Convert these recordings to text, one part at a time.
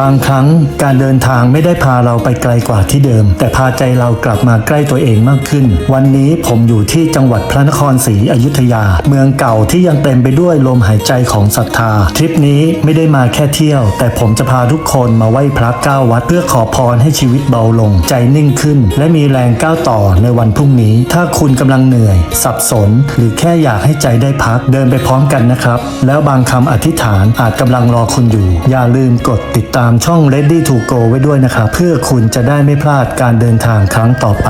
บางครั้งการเดินทางไม่ได้พาเราไปไกลกว่าที่เดิม แต่พาใจเรากลับมาใกล้ตัวเองมากขึ้น วันนี้ผมอยู่ที่จังหวัดพระนครศรีอยุธยา เมืองเก่าที่ยังเต็มไปด้วยลมหายใจของศรัทธา ทริปนี้ไม่ได้มาแค่เที่ยว แต่ผมจะพาทุกคนมาไหว้พระเก้าวัดเพื่อขอพรให้ชีวิตเบาลง ใจนิ่งขึ้น และมีแรงก้าวต่อในวันพรุ่งนี้ ถ้าคุณกำลังเหนื่อย สับสน หรือแค่อยากให้ใจได้พักเดินไปพร้อมกันนะครับ แล้วบางคำอธิษฐานอาจกำลังรอคุณอยู่ อย่าลืมกดติดตามามช่อง Ready to Go ไว้ด้วยนะครับเพื่อคุณจะได้ไม่พลาดการเดินทางครั้งต่อไป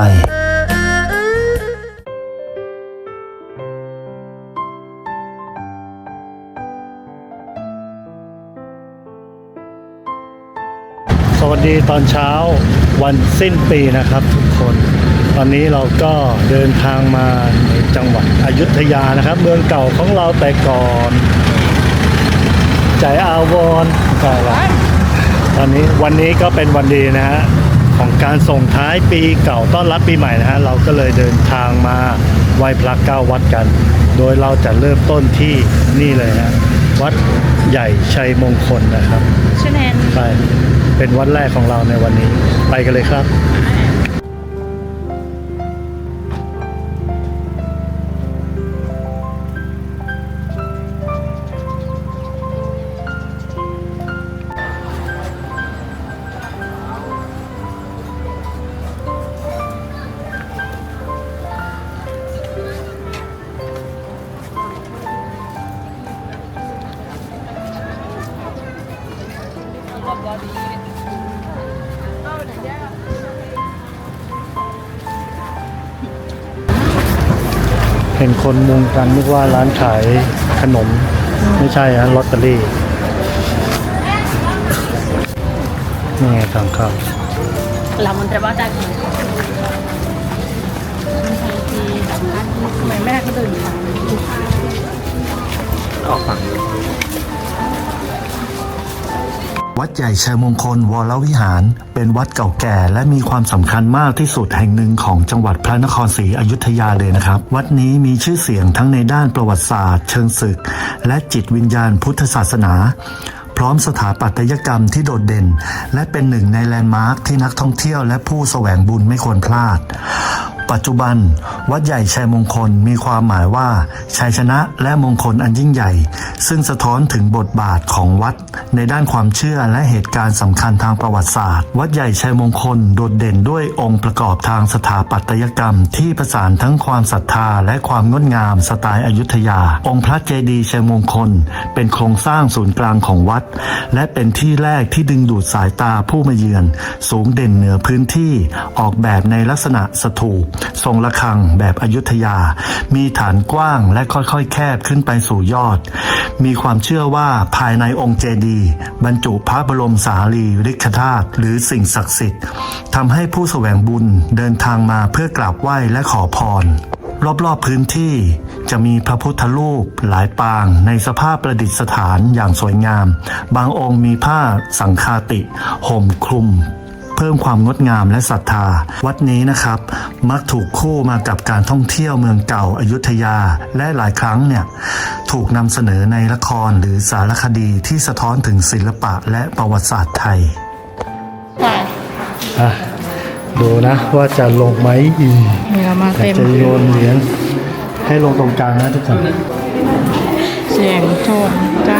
สวัสดีตอนเช้าวันสิ้นปีนะครับทุกคน ตอนนี้เราก็เดินทางมาในจังหวัดอยุธยานะครับ เมืองเก่าของเราแต่ก่อน ใจอาวรณ์ใช่ละ ตอนนี้วันนี้ก็เป็นวันดีนะฮะของการส่งท้ายปีเก่าต้อนรับปีใหม่นะฮะเราก็เลยเดินทางมาไหว้พระเก้าวัดกัน โดยเราจะเริ่มต้นที่นี่เลยฮะวัดใหญ่ชัยมงคลนะครับชื่อแนนไปเป็นวัดแรกของเราในวันนี้ไปกันเลยครับ เห็นคนมุงกันนึกว่าร้านขายขนม ไม่ใช่ฮะลอตเตอรี่นี่ไงทางเข้าเรามันจะว่าจากไหนทำไมแม่ก็เดินทางออกฝั่ง วัดใหญ่ชัยมงคลวรวิหาร เป็นวัดเก่าแก่และมีความสำคัญมากที่สุดแห่งหนึ่งของจังหวัดพระนครศรีอยุธยาเลยนะครับ วัดนี้มีชื่อเสียงทั้งในด้านประวัติศาสตร์ เชิงศึก และจิตวิญญาณพุทธศาสนา พร้อมสถาปัตยกรรมที่โดดเด่น และเป็นหนึ่งในแลนด์มาร์คที่นักท่องเที่ยวและผู้แสวงบุญไม่ควรพลาด ปัจจุบัน วัดใหญ่ชัยมงคลมีความหมายว่า ชัยชนะและมงคลอันยิ่งใหญ่ ซึ่งสะท้อนถึงบทบาทของวัด ในด้านความเชื่อและเหตุการณ์สำคัญทางประวัติศาสตร์ วัดใหญ่ชัยมงคลโดดเด่นด้วยองค์ประกอบทางสถาปัตยกรรม ที่ผสานทั้งความศรัทธาและความงดงามสไตล์อยุธยา องค์พระเจดีย์ชัยมงคล เป็นโครงสร้างศูนย์กลางของวัด และเป็นที่แรกที่ดึงดูดสายตาผู้มาเยือน สูงเด่นเหนือพื้นที่ออกแบบในลักษณะสถูปทรงระฆังแบบอยุธยา มีฐานกว้างและค่อยๆ แคบขึ้นไปสู่ยอด มีความเชื่อว่าภายในองค์เจดีย์บรรจุพระบรมสารีริกธาตุหรือสิ่งศักดิ์สิทธิ์ทำให้ผู้แสวงบุญเดินทางมาเพื่อกราบไหว้และขอพรรอบๆพื้นที่จะมีพระพุทธรูปหลายปางในสภาพประดิษฐานอย่างสวยงาม บางองค์มีผ้าสังคาติห่มคลุม เพิ่มความงดงามและศรัทธา วัดนี้นะครับ มักถูกคู่มากับการท่องเที่ยวเมืองเก่าอายุทยา และหลายครั้งเนี่ยถูกนำเสนอในละครหรือสารคดีที่สะท้อนถึงศิลปะและประวัติศาสตร์ไทยใช่อะดูนะว่าจะลงไหมเวลามาอยากเต็มจะโยนเหรียญให้ลงตรงกลางนะทุกคนเสียงโชคจ้า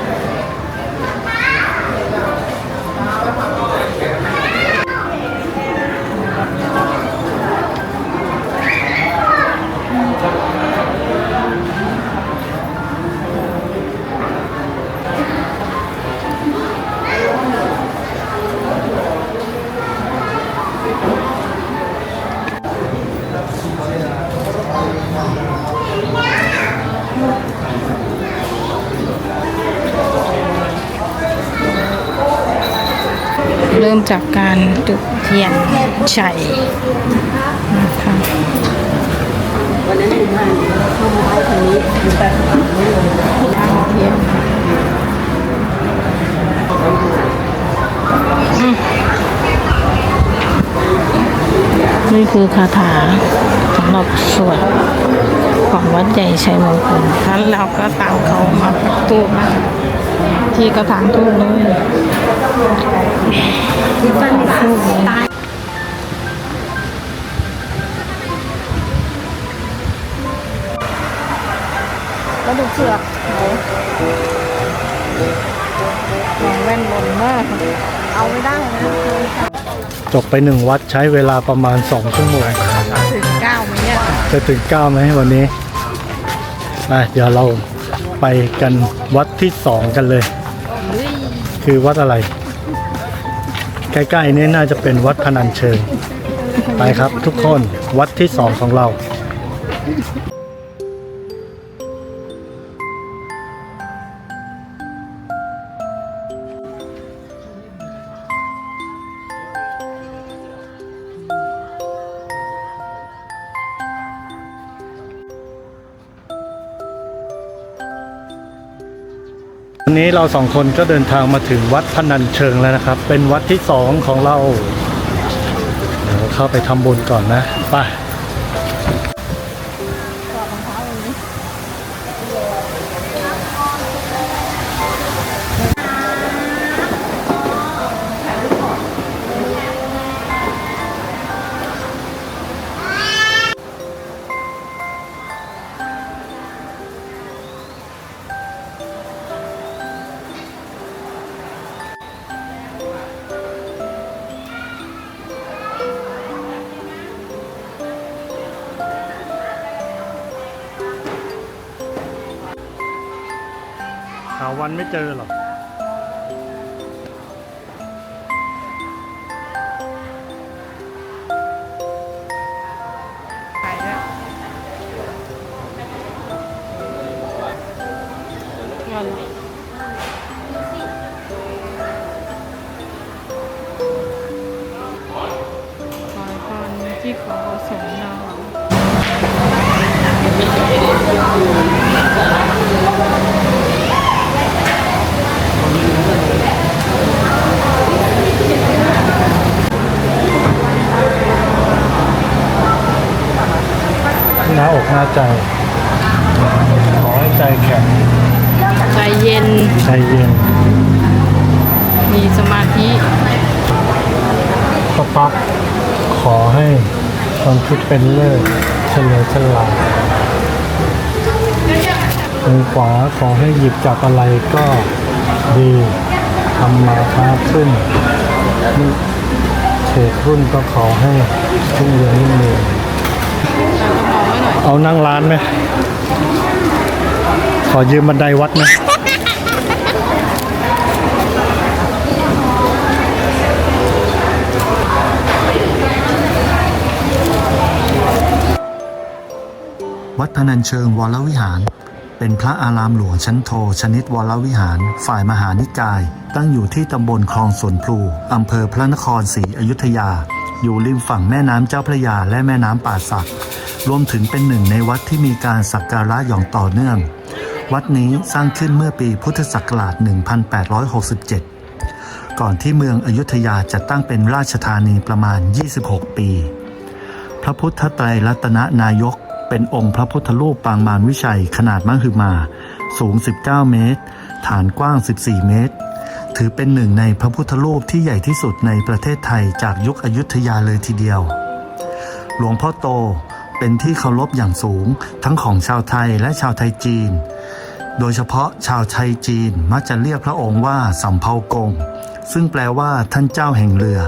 จากการจุดเทียนชัยนะคะวันนั้นคุณมาเข้ามาไว้ทางนี้อยู่แบบไม่ลงตั้งเทียนอืมนี่คือคาถาสำหรับสวดของวัดใหญ่ชัยมงคลท่านเราก็ตามเขามาปักตูปนะที่กระถางทูบเลย กระดูกเสือกมองแว่นบนมาก เอาไม่ได้นะจบไปหนึ่งวัดใช้เวลาประมาณ2ชั่วโมงถึงเก้าไหมเนี่ย จะถึง9ไหมวันนี้อะเดี๋ยวเราไปกันวัดที่2กันเลยเฮ้ยคือวัดอะไร ใกล้ๆนี้น่าจะเป็นวัดพนันเชิง ไปครับทุกคนวัดที่สองของเรา นี้เราสองคนก็เดินทางมาถึงวัดพนัญเชิงแล้วนะครับ เป็นวัดที่สองของเราเดี๋ยวเข้าไปทำบุญก่อนนะไป วันไม่เจอหรอก ใจเย็นมีสมาธิก็ปักขอให้ความคิดเป็นเลิศเฉลียวฉลาดมือขวาขอให้หยิบจับอะไรก็ดีทำมาค้าขึ้นมือเทรดรุ่นก็ขอให้รุ่งเรืองรุ่งเรืองเอานั่งร้านไหมขอยืมบันไดวัดไหม วัดพนัญเชิงวรวิหาร เป็นพระอารามหลวงชั้นโทชนิดวรวิหาร ฝ่ายมหานิกาย ตั้งอยู่ที่ตำบลคลองสวนพลูอำเภอพระนครศรีอยุธยา อยู่ริมฝั่งแม่น้ำเจ้าพระยาและแม่น้ำป่าสัก รวมถึงเป็นหนึ่งในวัดที่มีการสักการะอย่างต่อเนื่อง วัดนี้สร้างขึ้นเมื่อปีพุทธศักราช 1867 ก่อนที่เมืองอยุธยาจะตั้งเป็นราชธานีประมาณ 26 ปีพระพุทธไตรรัตนนายก เป็นองค์พระพุทธรูปปางมารวิชัยขนาดมหึมา สูง 19 เมตร ฐานกว้าง 14 เมตร ถือเป็นหนึ่งในพระพุทธรูปที่ใหญ่ที่สุดในประเทศไทยจากยุคอยุธยาเลยทีเดียว หลวงพ่อโตเป็นที่เคารพอย่างสูงทั้งของชาวไทยและชาวไทยจีน โดยเฉพาะชาวไทยจีนมักจะเรียกพระองค์ว่าสำเภากง ซึ่งแปลว่าท่านเจ้าแห่งเรือ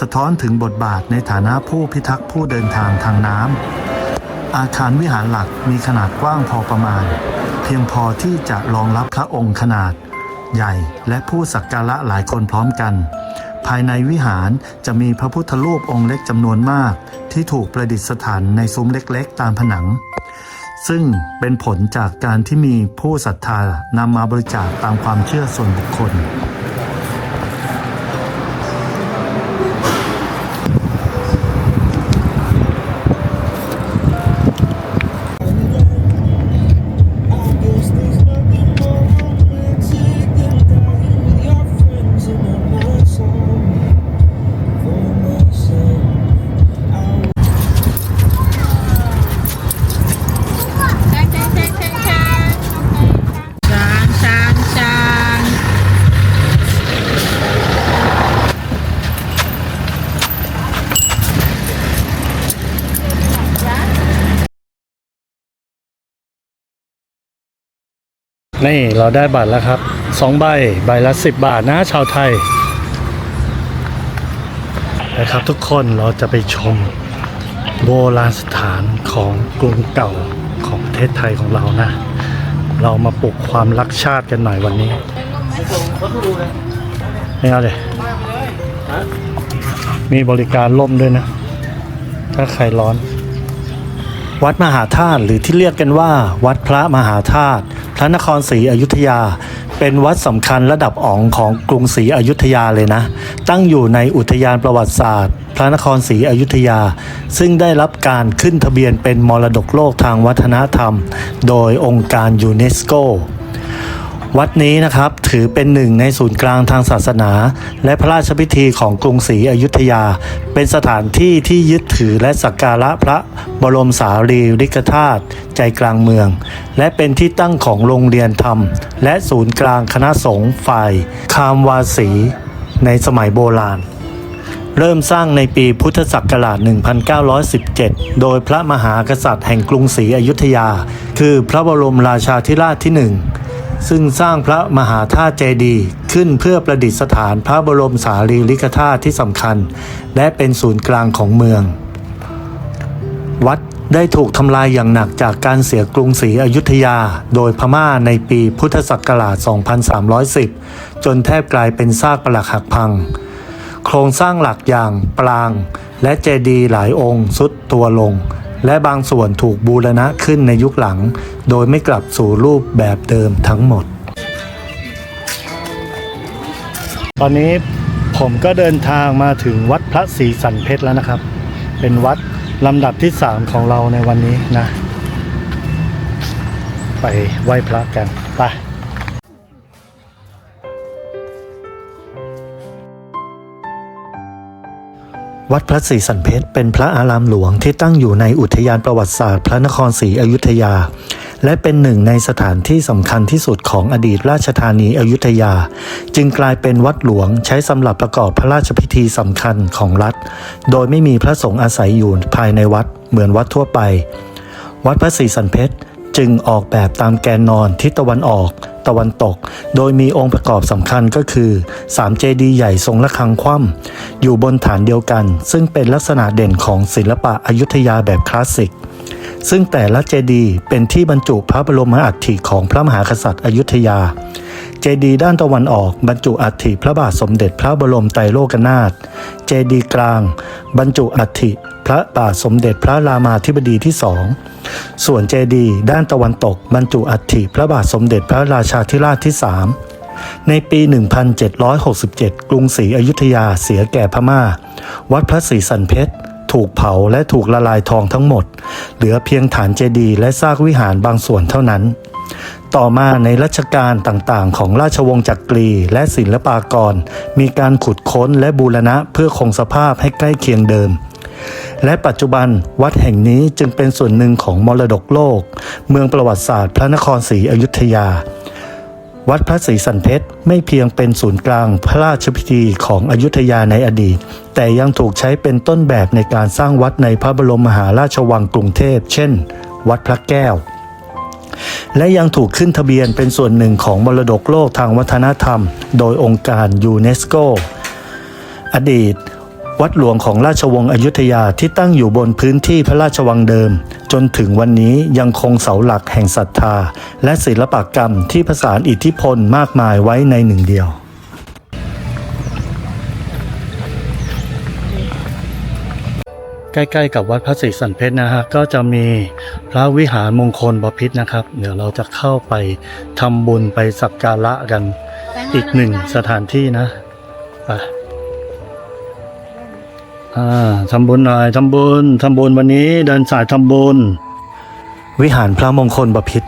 สะท้อนถึงบทบาทในฐานะผู้พิทักษ์ผู้เดินทางทางน้ำ อาคารวิหารหลักมีขนาดกว้างพอประมาณ เพียงพอที่จะรองรับพระองค์ขนาด ใหญ่และผู้สักการะหลายคนพร้อมกัน ภายในวิหารจะมีพระพุทธรูปองค์เล็กจำนวนมาก ที่ถูกประดิษฐานในซุ้มเล็กๆ ตามผนัง ซึ่งเป็นผลจากการที่มีผู้ศรัทธานำมาบริจาคตามความเชื่อส่วนบุคคล นี่เราได้บัตรแล้วครับสองใบใบละสิบบาทนะชาวไทยนะครับทุกคนเราจะไปชมโบราณสถานของกรุงเก่าของประเทศไทยของเรานะ เรามาปลุกความรักชาติกันหน่อยวันนี้ไม่เอาเลยมีบริการล่มด้วยนะ ถ้าใครร้อน วัดมหาธาตุหรือที่เรียกกันว่า วัดพระมหาธาตุ พระนครศรีอยุธยา เป็นวัดสำคัญระดับอ๋องของกรุงศรีอยุธยาเลยนะ ตั้งอยู่ในอุทยานประวัติศาสตร์ พระนครศรีอยุธยา ซึ่งได้รับการขึ้นทะเบียนเป็นมรดกโลกทางวัฒนธรรม โดยองค์การยูเนสโก วัดนี้นะครับถือเป็นหนึ่งในศูนย์กลางทางศาสนา และพระราชพิธีของกรุงศรีอยุธยา เป็นสถานที่ที่ยึดถือและสักการะพระบรมสารีริกธาตุใจกลางเมือง และเป็นที่ตั้งของโรงเรียนธรรม และศูนย์กลางคณะสงฆ์ฝ่าย คามวาสีในสมัยโบราณเริ่มสร้างในปีพุทธศักราช 1917 โดยพระมหากษัตริย์แห่งกรุงศรีอยุธยา คือพระบรมราชาธิราชที่หนึ่ง ซึ่งสร้างพระมหาธาตุเจดีย์ขึ้นเพื่อประดิษฐานพระบรมสารีริกธาตุที่สำคัญ และเป็นศูนย์กลางของเมือง วัดได้ถูกทำลายอย่างหนักจากการเสียกรุงศรีอยุธยา โดยพม่าในปีพุทธศักราช 2310 จนแทบกลายเป็นซากปรักหักพัง โครงสร้างหลักอย่างปราง และเจดีย์หลายองค์สุดตัวลง และบางส่วนถูกบูรณะขึ้นในยุคหลัง โดยไม่กลับสู่รูปแบบเดิมทั้งหมด ตอนนี้ผมก็เดินทางมาถึงวัดพระศรีสันเพชรแล้วนะครับ เป็นวัดลำดับที่ 3 ของเราในวันนี้นะ ไปไหว้พระกันไป วัดพระศรีสันเพชรเป็นพระอารามหลวงที่ตั้งอยู่ในอุทยานประวัติศาสตร์พระนครศรีอยุธยา และเป็นหนึ่งในสถานที่สำคัญที่สุดของอดีตราชธานีอยุธยา จึงกลายเป็นวัดหลวงใช้สำหรับประกอบพระราชพิธีสำคัญของรัฐ โดยไม่มีพระสงฆ์อาศัยอยู่ภายในวัดเหมือนวัดทั่วไป วัดพระศรีสันเพชร จึงออกแบบตามแกนนอนทิศตะวันออก ตะวันตก โดยมีองค์ประกอบสำคัญก็คือสามเจดีย์ใหญ่ทรงระฆังคว่ำอยู่บนฐานเดียวกัน ซึ่งเป็นลักษณะเด่นของศิลปะอยุธยาแบบคลาสสิก ซึ่งแต่ละเจดีย์เป็นที่บรรจุพระบรมอัฐิของพระมหากษัตริย์อยุธยา เจดีย์ด้านตะวันออกบรรจุอัฐิพระบาทสมเด็จพระบรมไตรโลกนาถ เจดีย์กลาง บรรจุอัฐิพระบาทสมเด็จพระรามาธิบดีที่สอง ส่วนเจดีย์ด้านตะวันตกบรรจุอัฐิพระบาทสมเด็จพระราชาธิราชที่สามในปี 1767 กรุงศรีอยุธยาเสียแก่พม่า วัดพระศรีสันเพชร ถูกเผาและถูกละลายทองทั้งหมด เหลือเพียงฐานเจดีย์และซากวิหารบางส่วนเท่านั้น ต่อมาในรัชกาลต่างๆ ของราชวงศ์จักรีและศิลปากร มีการขุดค้นและบูรณะเพื่อคงสภาพให้ใกล้เคียงเดิม และปัจจุบันวัดแห่งนี้จึงเป็นส่วนหนึ่งของมรดกโลก เมืองประวัติศาสตร์พระนครศรีอยุธยา วัดพระศรีสันเพชรไม่เพียงเป็นศูนย์กลางพระราชพิธีของอยุธยาในอดีต แต่ยังถูกใช้เป็นต้นแบบในการสร้างวัดในพระบรมมหาราชวังกรุงเทพ เช่น วัดพระแก้ว และยังถูกขึ้นทะเบียนเป็นส่วนหนึ่งของมรดกโลกทางวัฒนธรรม โดยองค์การยูเนสโก อดีต วัดหลวงของราชวงศ์อยุธยาที่ตั้งอยู่บนพื้นที่พระราชวังเดิม จนถึงวันนี้ยังคงเสาหลักแห่งศรัทธา และศิลปกรรมที่ผสานอิทธิพลมากมายไว้ในหนึ่งเดียว ใกล้ ๆ กับวัดพระศรีสันเพชรนะฮะก็จะมีพระวิหารมงคลบพิษนะครับ เดี๋ยวเราจะเข้าไปทำบุญไปสักการะกันอีกหนึ่งสถานที่นะไปทำบุญหน่อยทำบุญทำบุญวันนี้เดินสายทำบุญ วิหารพระมงคลบพิษ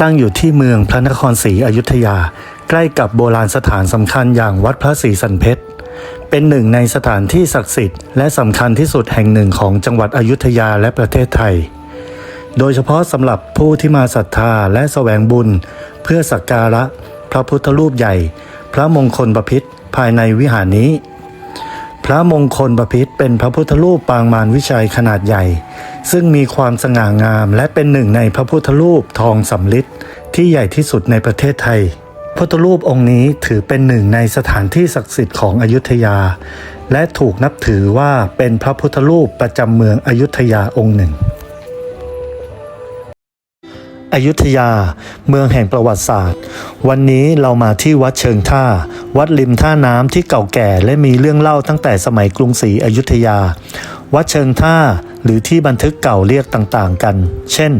ตั้งอยู่ที่เมืองพระนครศรีอยุธยา ใกล้กับโบราณสถานสำคัญอย่างวัดพระศรีสันเพชร เป็นหนึ่งในสถานที่ศักดิ์สิทธิ์และสำคัญที่สุดแห่งหนึ่งของจังหวัดอยุธยาและประเทศไทย โดยเฉพาะสำหรับผู้ที่มาศรัทธาและแสวงบุญ เพื่อสักการะ พระพุทธรูปใหญ่ พระมงคลบพิษภายในวิหารนี้ พระมงคลบพิษเป็นพระพุทธรูปปางมารวิชัยขนาดใหญ่ ซึ่งมีความสง่างามและเป็นหนึ่งในพระพุทธรูปทองสำลิดที่ใหญ่ที่สุดในประเทศไทย พุทธรูปองค์นี้ถือเป็นหนึ่งในสถานที่ศักดิ์สิทธิ์ของอยุธยา และถูกนับถือว่าเป็นพระพุทธรูปประจำเมืองอยุธยาองค์หนึ่ง อยุธยา เมืองแห่งประวัติศาสตร์ วันนี้เรามาที่วัดเชิงท่า วัดริมท่าน้ำที่เก่าแก่และมีเรื่องเล่าตั้งแต่สมัยกรุงศรีอยุธยา วัดเชิงท่า หรือที่บันทึกเก่าเรียกต่างๆกัน เช่น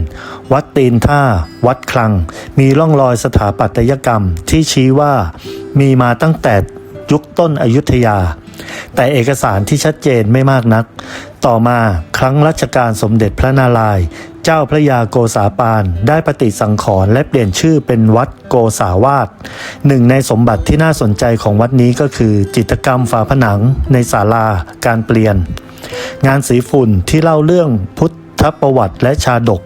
วัดตีนท่า วัดคลัง มีร่องรอยสถาปัตยกรรมที่ชี้ว่ามีมาตั้งแต่ยุคต้นอยุธยา แต่เอกสารที่ชัดเจนไม่มากนัก ต่อมาครั้งรัชกาลสมเด็จพระนารายณ์เจ้าพระยาโกษาปานได้ปฏิสังขรณ์และเปลี่ยนชื่อเป็นวัดโกษาวาสหนึ่งในสมบัติที่น่าสนใจของวัดนี้ก็คือจิตรกรรมฝาผนังในศาลาการเปลี่ยน งานสีฝุ่นที่เล่าเรื่องพุทธประวัติและชาดก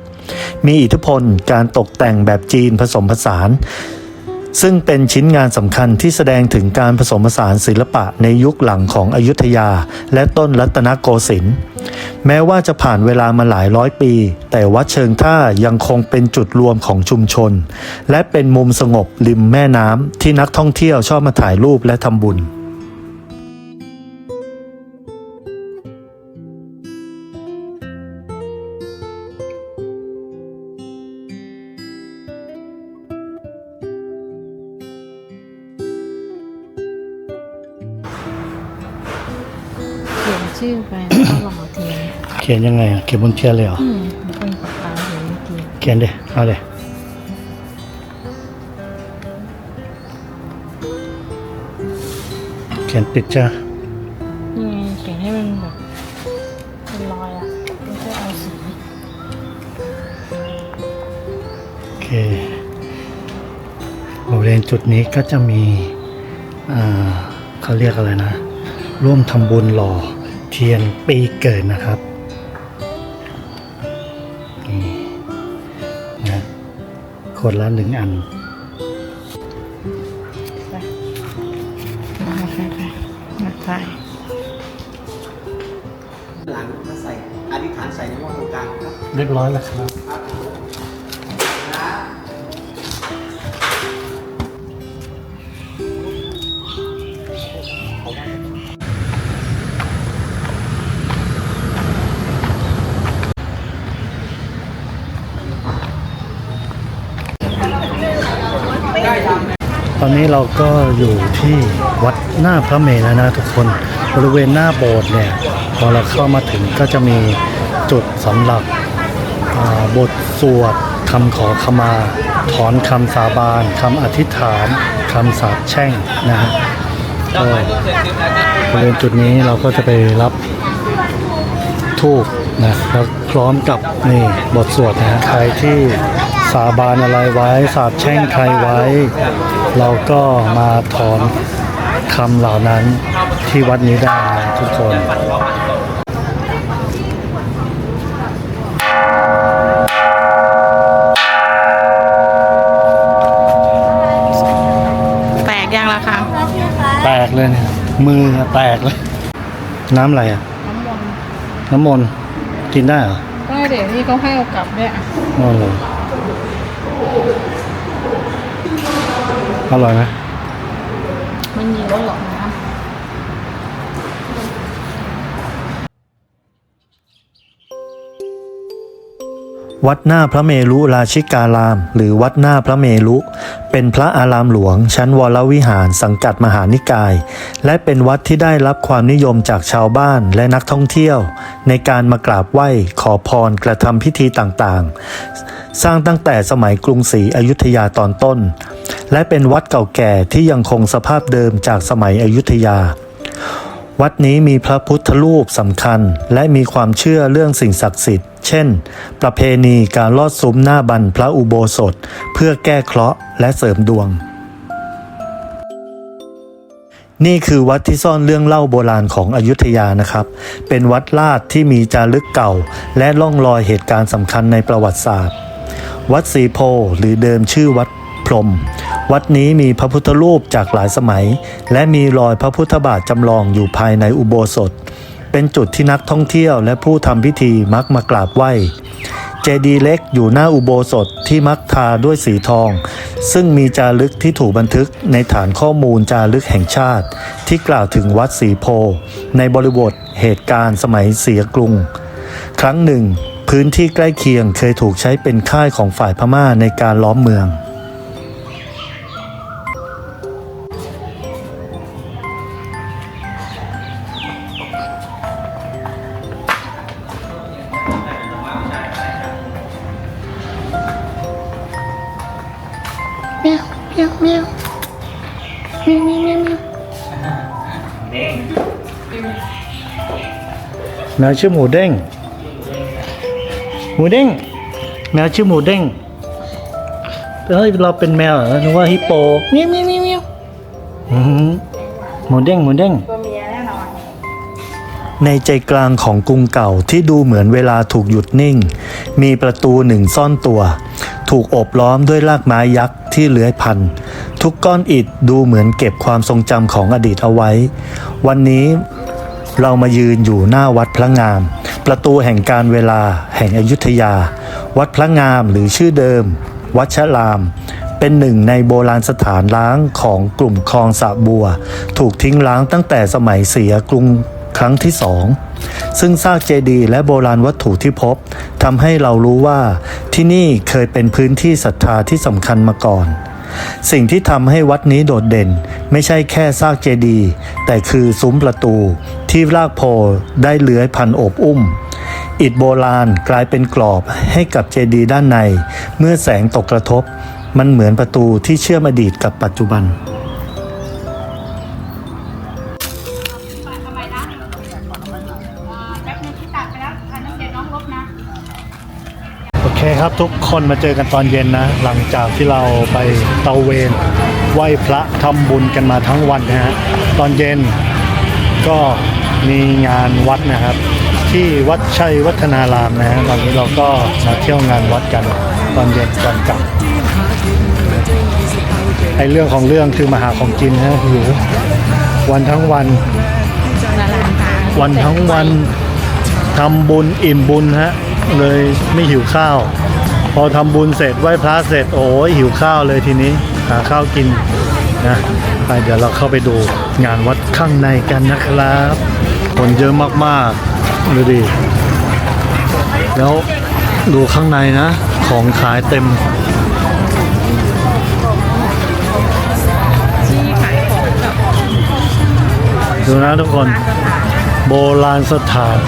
มีอิทธิพลการตกแต่งแบบจีนผสมผสาน ซึ่งเป็นชิ้นงานสำคัญที่แสดงถึงการผสมผสานศิลปะในยุคหลังของอยุธยา และต้นรัตนโกสินทร์แม้ว่าจะผ่านเวลามาหลายร้อยปี แต่วัดเชิงท่ายังคงเป็นจุดรวมของชุมชน และเป็นมุมสงบริมแม่น้ำที่นักท่องเที่ยวชอบมาถ่ายรูปและทำบุญ ขียนยังไงอะเขียนบนเทียนเลยเหรออืมเป็นปากกาเขียนเมื่อกี้เขียนเดเอาเลยเขียนติดจ้านี่ไงเขียนให้มันแบบเป็นรอยอะไม่ใช่เอาสีโอเคบริเวณจุดนี้ก็จะมีอ่าเขาเรียกอะไรนะ ร่วมทำบุญหล่อเทียนปีเกิดนะครับ คนละหนึ่งอันไปไปไปไปมาถ่ายหลังมาใส่อธิษฐานใส่ในหม้อตรงกลางครับเรียบร้อยแล้วครับ อนนี้เราก็อยู่ที่วัดหน้าพระเมรุแล้วนะทุกคนบริเวณหน้าโบสถ์เนี่ยพอเราเข้ามาถึงก็จะมีจุดสำหรับบทสวดคำขอขมา ถอนคำสาบานคำอธิษฐานคำสาปแช่งนะฮะก็บริเวณจุดนี้เราก็จะไปรับทูบนะแล้วพร้อมกับนี่บทสวดนะฮะใครที่สาบานอะไรไว้สาบแช่งใครไว้ เราก็มาถอนคำเหล่านั้นที่วัดนี้ได้นะทุกคนแตกยังละคะแตกเลยเนี่ยมือแตกเลย น้ำอะไรอะ น้ำมนต์น้ำมนต์กินได้เหรอก็เดี๋ยวนี้เขาให้เอากลับเนี่ยอร่อย อร่อยไหมมันมีรสหลอกน้ำวัดหน้าพระเมรุราชิการาม หรือวัดหน้าพระเมรุเป็นพระอารามหลวง ชั้นวรวิหารสังกัดมหานิกาย และเป็นวัดที่ได้รับความนิยมจากชาวบ้านและนักท่องเที่ยว ในการมากราบไหว้ขอพรกระทำพิธีต่างๆ สร้างตั้งแต่สมัยกรุงศรีอยุธยาตอนต้น และเป็นวัดเก่าแก่ที่ยังคงสภาพเดิมจากสมัยอยุธยา วัดนี้มีพระพุทธรูปสำคัญ และมีความเชื่อเรื่องสิ่งศักดิ์สิทธิ์ เช่น ประเพณีการลอดซุ้มหน้าบันพระอุโบสถ เพื่อแก้เคราะห์และเสริมดวง นี่คือวัดที่ซ่อนเรื่องเล่าโบราณของอยุธยานะครับ เป็นวัดลาดที่มีจารึกเก่า และล่องรอยเหตุการณ์สำคัญในประวัติศาสตร์ วัดสีโพหรือเดิมชื่อวัดพรหม วัดนี้มีพระพุทธรูปจากหลายสมัย และมีรอยพระพุทธบาทจำลองอยู่ภายในอุโบสถ เป็นจุดที่นักท่องเที่ยวและผู้ทำพิธีมักมากราบไหว้เจดีย์เล็กอยู่หน้าอุโบสถที่มักทาด้วยสีทอง ซึ่งมีจารึกที่ถูกบันทึกในฐานข้อมูลจารึกแห่งชาติ ที่กล่าวถึงวัดสีโพ ในบริบทเหตุการณ์สมัยเสียกรุง ครั้งหนึ่ง พื้นที่ใกล้เคียงเคยถูกใช้เป็นค่ายของฝ่ายพม่าในการล้อมเมือง มียวเมียวเมียวเมียวเมียวเมียวเมียวแมวชื่อหมูเด้ง หมูเด้ง แมวชื่อหมูเด้งเฮ้ยเราเป็นแมวเหรอนึกว่าฮิปโปเมียวเมียวเมียวเมียวอื้อหือหมูเด้งหมูเด้งในใจกลางของกรุงเก่าที่ดูเหมือนเวลาถูกหยุดนิ่ง มีประตูหนึ่งซ่อนตัว ถูกโอบล้อมด้วยรากไม้ยักษ์ที่เลื้อยพัน ทุกก้อนอิฐดูเหมือนเก็บความทรงจำของอดีตเอาไว้ วันนี้เรามายืนอยู่หน้าวัดพระงาม ประตูแห่งการเวลาแห่งอยุธยา วัดพระงามหรือชื่อเดิม วัดชะลาม เป็นหนึ่งในโบราณสถานล้างของกลุ่มคลองสะบัว ถูกทิ้งล้างตั้งแต่สมัยเสียกรุงครั้งที่สอง ซึ่งซากเจดีย์และโบราณวัตถุที่พบทำให้เรารู้ว่าที่นี่เคยเป็นพื้นที่ศรัทธาที่สำคัญมาก่อน สิ่งที่ทำให้วัดนี้โดดเด่น ไม่ใช่แค่ซากเจดีย์แต่คือซุ้มประตู ที่รากโพได้เลื้อยพันโอบอุ้ม อิฐโบราณกลายเป็นกรอบให้กับเจดีย์ด้านใน เมื่อแสงตกกระทบ มันเหมือนประตูที่เชื่อมอดีตกับปัจจุบัน ครับทุกคนมาเจอกันตอนเย็นนะ หลังจากที่เราไปเตาเวนไหว้พระทำบุญกันมาทั้งวันนะฮะตอนเย็นก็มีงานวัดนะครับ ที่วัดชัยวัฒนารามนะฮะตอนนี้เราก็มาเที่ยวงานวัดกันตอนเย็นก่อนกลับไอเรื่องของเรื่องคือมาหาของกินนะหิววันทั้งวัน วันทั้งวันทำบุญอิ่มบุญฮะเลยไม่หิวข้าว พอทำบุญเสร็จไหว้พระเสร็จ โอ้ยหิวข้าวเลยทีนี้ หาข้าวกินนะไปเดี๋ยวเราเข้าไปดูงานวัดข้างในกันนะครับ คนเยอะมากๆดูดิแล้วดูข้างในนะ ของขายเต็มดูนะทุกคนโบราณสถาน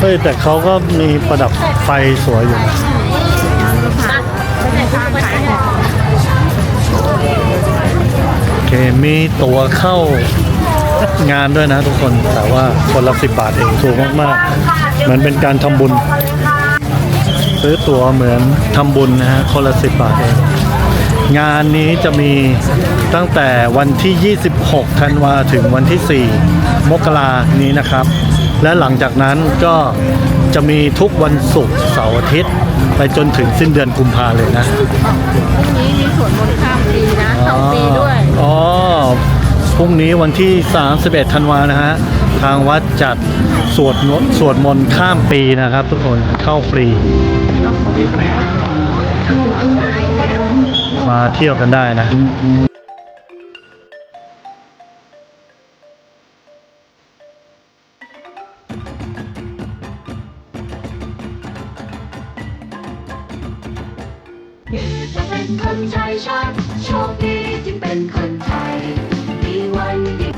เฮ้ยแต่เขาก็มีประดับไฟสวยอยู่นะ โอเคมีตั๋วเข้างานด้วยนะทุกคนแต่ว่าคนละสิบบาทเองถูกมากๆเหมือนเป็นการทำบุญ ซื้อตั๋วเหมือนทำบุญนะฮะคนละสิบบาทเองงานนี้จะมีตั้งแต่วันที่ 26 ธันวาถึงวันที่ 4 มกรานี้นะครับ และหลังจากนั้นก็จะมีทุกวันศุกร์เสาร์อาทิตย์ ไปจนถึงสิ้นเดือนกุมภาเลยนะนี้มีสวนมนต์ข้ามปีนะเข้าปีด้วยอ๋อพรุ่งนี้วันที่ 31 ธันวานะฮะ ทางวัดจัดสวดมนต์สวดมนต์ข้ามปีนะครับทุกคนเข้าฟรี มาเที่ยวกันได้นะ จะเป็นคนไทยชาติโชคดีที่เป็นคนไทยมีวันดี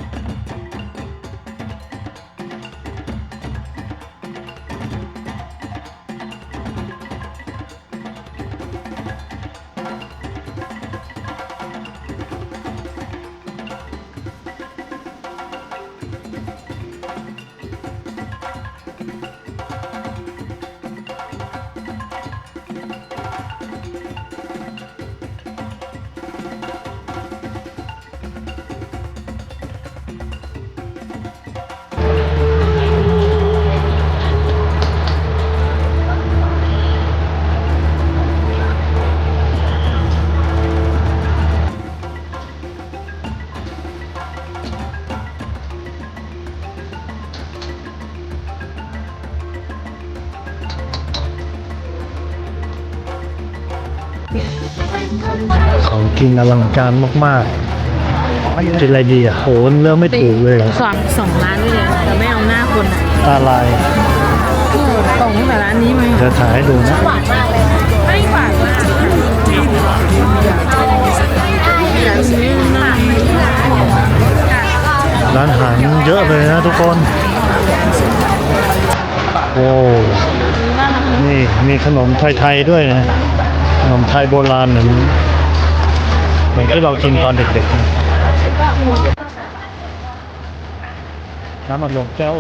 ของกินอลังการมากๆกินอะไรดีอะโหเลือกไม่ถูกเลยอะสองสองร้านด้วยเลยแต่ไม่เอาหน้าคนอะอะไรเออตรงตั้งแต่ร้านนี้ไหมเดี๋ยวถ่ายให้ดูนะไม่หวานมากร้านอาหารเยอะเลยนะทุกคนโอ้นี่มีขนมไทยๆด้วยนะ ขนมไทยโบราณเหมือนเหมือนที่เรากินตอนเด็กๆน้ำมันลมแก้ว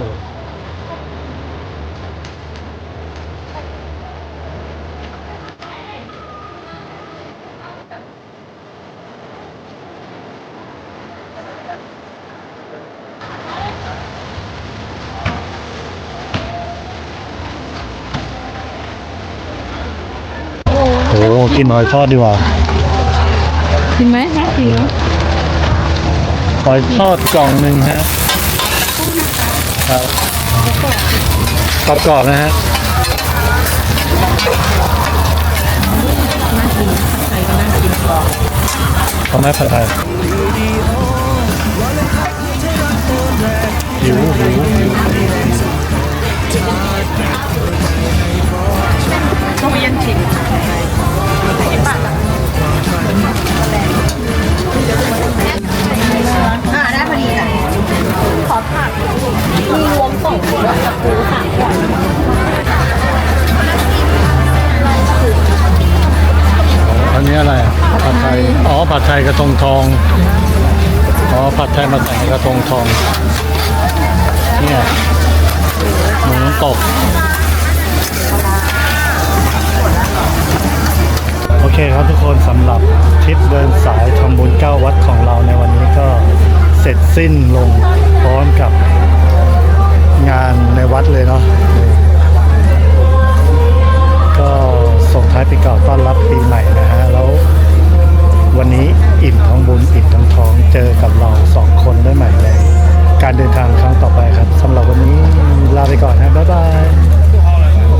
โอ้ กินหอยทอดดีกว่ากินไหมน่ากินเนอะหอยทอดกล่องหนึ่งฮะครับกรอบๆนะฮะน่ากินใครก็น่ากินทำไมผัดไทยหิวหิวหิวต้องไปยันชิม ผัดไทยกระทงทอง อ๋อ ผัดไทยมาแส่กระทงทอง เนี่ยหมูตก โอเคครับทุกคนสำหรับทริปเดินสายทำบุญเก้าวัดของเราในวันนี้ก็เสร็จสิ้นลงพร้อมกับงานในวัดเลยเนาะก็ส่งท้ายปีเก่าต้อนรับปีใหม่นะฮะแล้ว วันนี้อิ่มท้องบุญอิ่มท้องท้องเจอกับเราสองคนได้ใหม่ในการเดินทางครั้งต่อไปครับสำหรับวันนี้ลาไปก่อนนะบ๊ายบาย